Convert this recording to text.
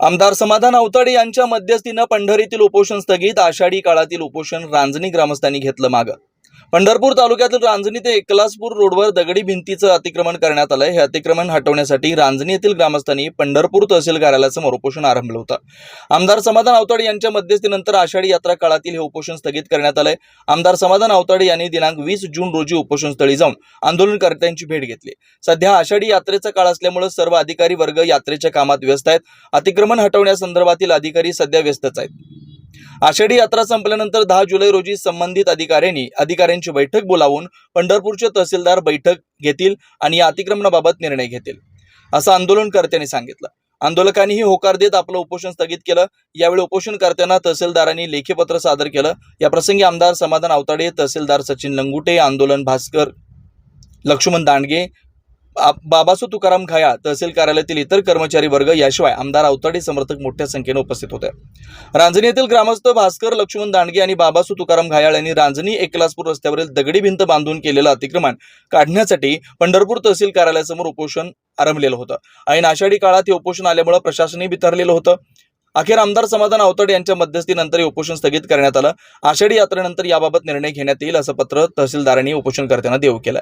आमदार समाधान अवताडे यांच्या मध्यस्थीनं पंढरीतील उपोषण स्थगित आषाढी काळातील उपोषण रांजणी ग्रामस्थांनी घेतलं मागं. पंढरपूर तालुक्यातील रांजणी ते एकलासपूर रोडवर दगडी भिंतीचं अतिक्रमण करण्यात आलंय. हे अतिक्रमण हटवण्यासाठी रांजणी येथील ग्रामस्थांनी पंढरपूर तहसील कार्यालयासमोर उपोषण आरंभलं होतं. आमदार समाधान आवताडे यांच्या मध्यस्थीनंतर आषाढी यात्रा काळातील हे उपोषण स्थगित करण्यात आलंय. आमदार समाधान आवताडे यांनी दिनांक वीस जून रोजी उपोषणस्थळी जाऊन आंदोलनकर्त्यांची भेट घेतली. सध्या आषाढी यात्रेचा काळ असल्यामुळे सर्व अधिकारी वर्ग यात्रेच्या कामात व्यस्त आहेत. अतिक्रमण हटवण्यासंदर्भातील अधिकारी सध्या व्यस्तच आहेत. आषाढी यात्रा संपल्यानंतर दहा जुलै रोजी संबंधित अधिकाऱ्यांनी अधिकाऱ्यांची बैठक बोलावून पंढरपूरचे तहसीलदार बैठक घेतील आणि या अतिक्रमणाबाबत निर्णय घेतील. असं आंदोलनकर्त्यांनी सांगितलं. आंदोलकांनीही होकार देत आपलं उपोषण स्थगित केलं. यावेळी उपोषणकर्त्यांना तहसीलदारांनी लेखीपत्र सादर केलं. या प्रसंगी आमदार समाधान आवताडे तहसीलदार सचिन लंगुटे आंदोलन भास्कर लक्ष्मण दांडगे बाबासू तुकाराम घाया तहसील कार्यालयातील इतर कर्मचारी वर्ग याशिवाय आमदार अवताडे समर्थक मोठ्या संख्येने उपस्थित होते. रांजणी येथील ग्रामस्थ भास्कर लक्ष्मण दांडगे आणि बाबासू तुकाराम घायाळ यांनी रांजणी एकलासपूर रस्त्यावरील दगडी भिंत बांधून केलेलं अतिक्रमण काढण्यासाठी पंढरपूर तहसील कार्यालयासमोर उपोषण आरंभलेलं होतं. ऐन आषाढी काळात हे उपोषण आल्यामुळे प्रशासनही बिथरलेलं होतं. अखेर आमदार समाधान आवताडे यांच्या मध्यस्थीनंतर हे उपोषण स्थगित करण्यात आलं. आषाढी यात्रेनंतर याबाबत निर्णय घेण्यात येईल असं पत्र तहसीलदारांनी उपोषणकर्त्यांना देऊ केलं.